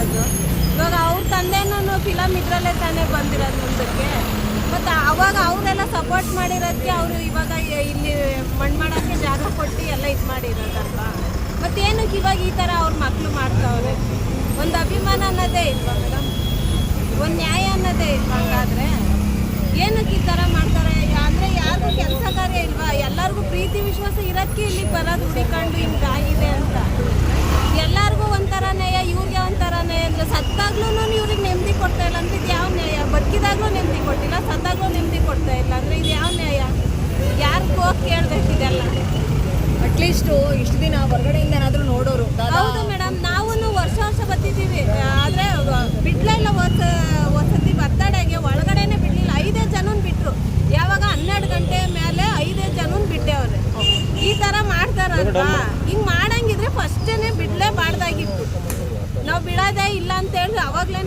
ಬಂದಿರೋದು. ಇವಾಗ ಅವ್ರ ತಂದೆನೂ ಫಿಲಮ್ ಇದರಲ್ಲೇ ತಾನೇ ಬಂದಿರೋದು ಮುಂದಕ್ಕೆ. ಮತ್ತು ಅವಾಗ ಅವರೆಲ್ಲ ಸಪೋರ್ಟ್ ಮಾಡಿರೋದಕ್ಕೆ ಅವರು ಇವಾಗ ಇಲ್ಲಿ ಮಣ್ಣು ಮಾಡೋಕ್ಕೆ ಜಾಗ ಕೊಟ್ಟು ಎಲ್ಲ ಇದು ಮಾಡಿರೋದಲ್ವಾ? ಮತ್ತೇನಕ್ಕೆ ಇವಾಗ ಈ ಥರ ಅವ್ರ ಮಕ್ಕಳು ಮಾಡ್ತಾವ್ರೆ? ಒಂದು ಅಭಿಮಾನ ಅನ್ನೋದೇ ಇಲ್ವಾ ಮೇಡಮ್ ಒಂದು ನ್ಯಾಯ ಅನ್ನೋದೇ ಇಲ್ವಾ ಹಂಗಾದ್ರೆ? ಏನಕ್ಕೆ ಈ ಥರ ಮಾಡ್ತಾರೆ? ಅಂದರೆ ಯಾರಿಗೂ ಕೆಲಸ ಕಾರ್ಯ ಇಲ್ವಾ? ಎಲ್ಲರಿಗೂ ಪ್ರೀತಿ ವಿಶ್ವಾಸ ಇರೋಕ್ಕೆ ಇಲ್ಲಿ ಬರೋದು ಹುಡಿಕೊಂಡು ಹಿಂಗೆ ಆಗಿದೆ ಅಂತ ಎಲ್ಲರಿಗೂ ಒಂಥರ ನ್ಯಾಯ ಇವ್ರಿಗೆ ಒಂಥರ ನ್ಯಾಯ ಅಂದರೆ ಸತ್ತಾಗ್ಲೂ ಇವ್ರಿಗೆ ನೆಮ್ಮದಿ ಕೊಡ್ತಾ ಇಲ್ಲ ಅಂದ್ರೆ ಇದು ಯಾವ ನ್ಯಾಯ ಬದುಕಿದಾಗ್ಲೂ ನೆಮ್ಮದಿ ಕೊಟ್ಟಿಲ್ಲ ಸತ್ತಾಗ್ಲೂ ನೆಮ್ಮದಿ ಕೊಡ್ತಾ ಇಲ್ಲ ಅಂದರೆ ಇದು ಯಾವ ನ್ಯಾಯ ಯಾರಿಗೂ ಹೋಗಿ ಕೇಳ್ಬೇಕು ಇದೆಲ್ಲ ಅಟ್ಲೀಸ್ಟ್ ಇಷ್ಟು ದಿನ ಹೊರಗಡೆಯಿಂದ ಏನಾದರೂ ನೋಡೋರು. ಹೌದು ಮೇಡಮ್ ನಾವು ವರ್ಷ ವರ್ಷ ಬರ್ತಿದ್ದೀವಿ. ಆದರೆ ಬಿಡ್ಲೇ ಇಲ್ಲ ಹೊಸ ವಸತಿ ಬರ್ತಡೆಗೆ ಒಳಗಡೆನೆ ಬಿಡ್ಲಿಲ್ಲ. ಐದೇ ಜನನ್ ಬಿಟ್ಟರು ಯಾವಾಗ ಹನ್ನೆರಡು ಗಂಟೆ ಮೇಲೆ ಐದೇ ಜನನ್ ಬಿಟ್ಟೆವ್ರೆ. ಈ ಥರ ಮಾಡ್ತಾರಲ್ವಾ? ಹಿಂಗೆ ಮಾಡಂಗಿದ್ರೆ ಫಸ್ಟೇನೆ ಬಿಡಲೇಬಾರ್ದಾಗಿತ್ತು. ನಾವು ಬಿಡೋದೇ ಇಲ್ಲ ಅಂತೇಳಿ ಅವಾಗ್ಲೇ